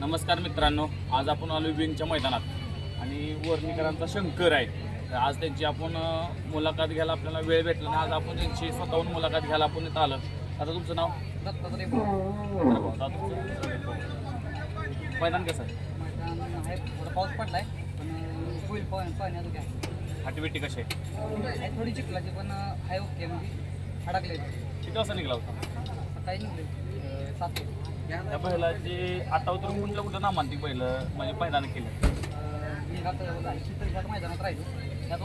नमस्कार मित्रांनो आज आपण आलो विंगच्या मैदानात. आणि वर्णीकरांचा शंकर आहे. तर आज त्यांची आपण मुलाखत घ्यायला आपल्याला वेळ भेटला आणि आज आपण त्यांची स्वतःहून मुलाखत घ्यायला आपण इथं आलं आता तुमचं नाव? मैदान कसं आहे? मैदान आहे थोडा पाऊस पडलाय पण होईल पाणी पाण्याचं काय कशी आहे? आहे थोडी चिखलाची पण आहे? ओके म्हणजे अडकले किती वाजता निघाला होता? सकाळी निघले. सात त्या बैलाचे आता उतरून कुठलं कुठलं नामांतिक पहिलं म्हणजे मैदान केलं? मी आता चित्रशात मैदानात राहिलो. त्यात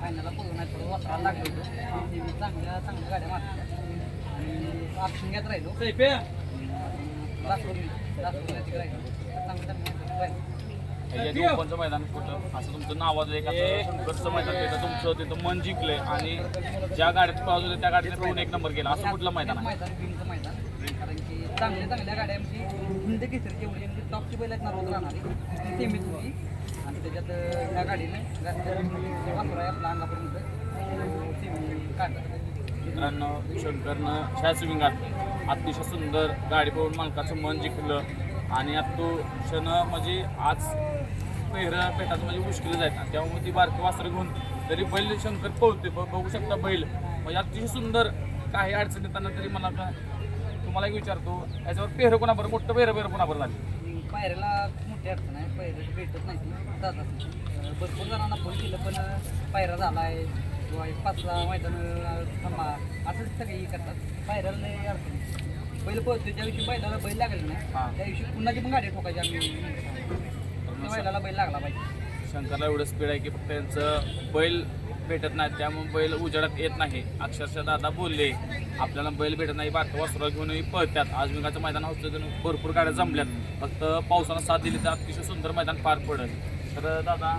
फायनलला नाही थोडं वस्त्राला लागलो होतो. चांगल्या चांगल्या गाड्या आणि राहिलो. लासूर लासूर तिकडे राहिलो चांगलं चांगलं राहिलो ओपनचं मैदान कुठं? असं तुमचं नावाचं एक असं मैदान तिथं तुमचं तिथं मन जिंकलंय. आणि ज्या गाड्यात पाहत होते त्या गाडीने पळून एक नंबर केला असं कुठलं मैदान आहे मैदान बिनचं मैदान कारण की चांगल्या चांगल्या गाड्या म्हणजे हिंद केसरी जेवढी म्हणजे टॉपची बैल आहेत ना रोज राहणारी. ती सेमीच होती. आणि त्याच्यात अं, ह्या गाडीने वासुरा आहे आपला अंगापर्यंत सेमी काढला मित्रांनो शंकरनं ह्या स्विंगात अतिशय सुंदर गाडी पाहून मालकाचं मन जिंकलं. आणि आता तो क्षण म्हणजे आज पेहरा पेटाचं म्हणजे मुश्किल आहेत ना. त्यामुळे ती बारकी वासर घेऊन तरी बैल शंकर पळते बघू शकता बैल. म्हणजे अतिशय सुंदर काही अडचण येताना तरी मला तुम्हाला एक विचारतो याच्यावर पेहरं कोणाबरोबर मोठं पेहरं पेहरं कोणाबरोबर झाली? पायऱ्याला मोठी अडचण आहे पायऱ्या भेटत नाही. ती जातात भरपूर जणांना फोन केलं पण पायरा झाला आहे किंवा एक पाच सहा मैदान थांबा असंच सगळी करतात. पायऱ्याला नाही अडचण आहे. बैल पळतो ज्या दिवशी बैलाला बैल लागेल हां. ना त्या दिवशी पुन्हाची पण गाडी ठोकायची आम्ही. त्या बैलाला बैल लागला पाहिजे. शंकरला एवढं स्पीड आहे की फक्त त्यांचं बैल भेटत नाही त्यामुळे बैल उजाडात येत नाही. अक्षरशः दादा बोलले आपल्याला बैल भेटत नाही बारका वासरा घेऊनही पळतात. आजविंगाचं मैदान होतं भरपूर गाड्या जमल्यात. फक्त पावसानं साथ दिली तर अतिशय सुंदर मैदान पार पडेल. तर दादा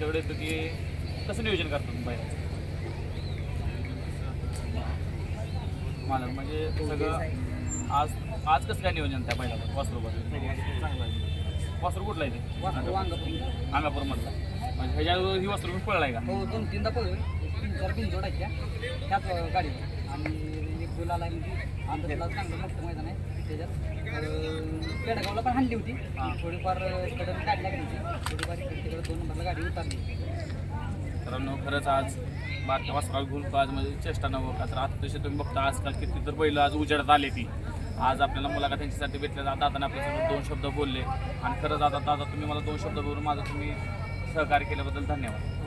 तेवढे येतं की कसं नियोजन करतो तुम्ही बैलाचं मला म्हणजे सगळं आज आज कसं काय नियोजन त्या बैलाचं चांगलं वासरू कुठला आहे ते? वासरू अंगापूर. मधला. म्हणजे ह्याच्यावर ही वस्त्र घेऊन पळलाय का? हो दोन तीनदा पळून. तीन चार बिन जोडायच्या त्याच गाडीवर. आणि एक गुलाला म्हणजे आंध्रला चांगलं मोठं मैदान आहे त्याच्यात. अं, पेडगावला पण हाणली होती. हां. थोडीफार इकडे गाडी लागली होती. थोडीफार इकडे तिकडे दोन नंबरला गाडी उतरली. मित्रांनो खरंच आज बारक्या वासराला घेऊन आज म्हणजे चेष्टा नव्हतं का तर आता तसे तुम्ही बघता आजकाल किती तर बैल आज उजेडात आले ती. आज आपल्याला मुलाखत त्यांच्यासाठी भेटल्या. दादाने आपल्यासोबत दोन शब्द बोलले. आणि खरंच आता दादा तुम्ही मला दोन शब्द बोलून माझं तुम्ही सहकार्य केल्याबद्दल धन्यवाद.